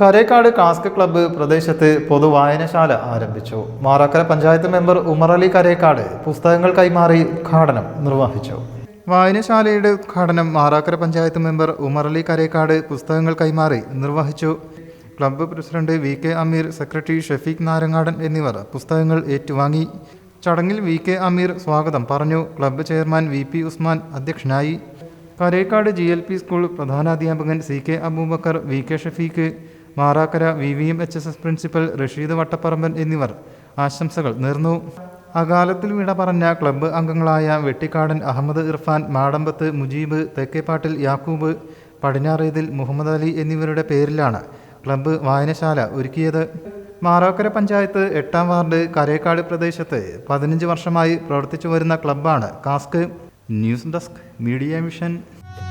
Karekkad cask club പ്രദേശത്ത് പൊതുവായനശാല ആരംഭിച്ചു. മാറാക്കര പഞ്ചായത്ത് മെമ്പർ ഉമറലി കരേക്കാട് പുസ്തകങ്ങൾ കൈമാറി ഉദ്ഘാടനം നിർവഹിച്ചു. വായനശാലയുടെ ഉദ്ഘാടനം മാറാക്കര പഞ്ചായത്ത് മെമ്പർ ഉമറലി കരേക്കാട് പുസ്തകങ്ങൾ കൈമാറി നിർവഹിച്ചു. Club president V K Ameer secretary Shafeeq Narangadan എന്നിവർ പുസ്തകങ്ങൾ ഏറ്റുവാങ്ങി. ചടങ്ങിൽ വി കെ അമീർ സ്വാഗതം പറഞ്ഞു. Club chairman V P Usman അധ്യക്ഷനായി. Karekkad G L P school പ്രധാനാധ്യാപകൻ C K Abubacker V K Shafeeq Marakkara V V M H S S principal Rasheed Vattaparamban എന്നിവർ ആശംസകൾ നേർന്നു. അകാലത്തിൽ വിട പറഞ്ഞ ക്ലബ്ബ് അംഗങ്ങളായ വെട്ടിക്കാടൻ അഹമ്മദ് ഇർഫാൻ മാടമ്പത്ത് മുജീബ് തെക്കേപ്പാട്ടിൽ യാക്കൂബ് പടിഞ്ഞാറേതിൽ മുഹമ്മദ് അലി എന്നിവരുടെ പേരിലാണ് ക്ലബ്ബ് വായനശാല ഒരുക്കിയത്. മാറാക്കര പഞ്ചായത്ത് എട്ടാം വാർഡ് കരേക്കാട് പ്രദേശത്ത് പതിനഞ്ച് വർഷമായി പ്രവർത്തിച്ചു വരുന്ന ക്ലബ്ബാണ് Kask. News desk media mission.